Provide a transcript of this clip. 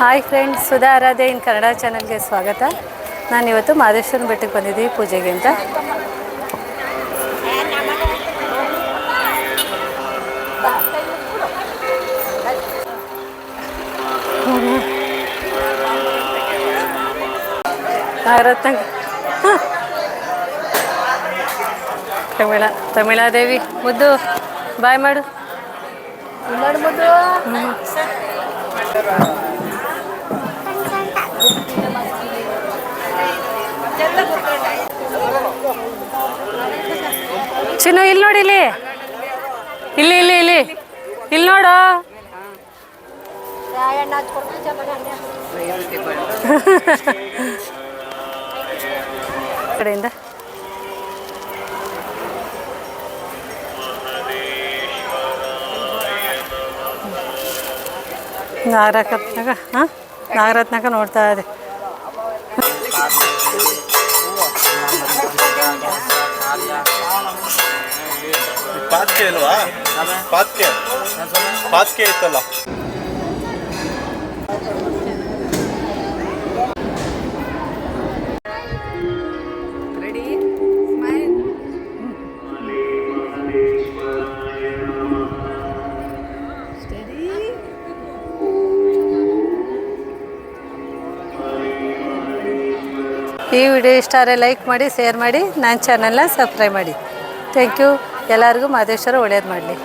Hi friends Sudha Aradhya in Kannada ಚಾನಲ್ಗೆ ಸ್ವಾಗತ. ನಾನು ಇವತ್ತು ಮಾದೇಶ್ವರನ ಬೆಟ್ಟಕ್ಕೆ ಬಂದಿದ್ದೀವಿ ಪೂಜೆಗೆ ಅಂತ. ತಮಿಳ ತಮಿಳಾದೇವಿ ಮುದ್ದು ಬಾಯ್ ಮಾಡು. ಮಾಡು ಮುದ್ದು. ಚಿನ್ನು ಇಲ್ಲಿ ನೋಡಿ, ಇಲ್ಲಿ. ಇಲ್ಲಿ ಇಲ್ಲಿ ಇಲ್ಲಿ. ಇಲ್ಲಿ ನೋಡು. ಕಡೆಯಿಂದ. ನಾಗರತ್ನಾಗ ಹಾಂ? ನಾಗರತ್ನಾಗ ನೋಡ್ತಾ ಇದೆ. ಪಾತ್ಕೆ ಅಲ್ವಾ? ಪಾತ್ಕೆ. ಪಾತ್ಕೆ ಇತ್ತಲ್ಲ ಈ ವಿಡಿಯೋ ಇಷ್ಟ ಆದರೆ ಲೈಕ್ ಮಾಡಿ ಶೇರ್ ಮಾಡಿ, ನನ್ನ ಚಾನಲ್ನ ಸಬ್ಸ್ಕ್ರೈಬ್ ಮಾಡಿ. ಥ್ಯಾಂಕ್ ಯು ಎಲ್ಲರಿಗೂ ಮಹದೇಶ್ವರ ಒಳ್ಳೇದು ಮಾಡಲಿ.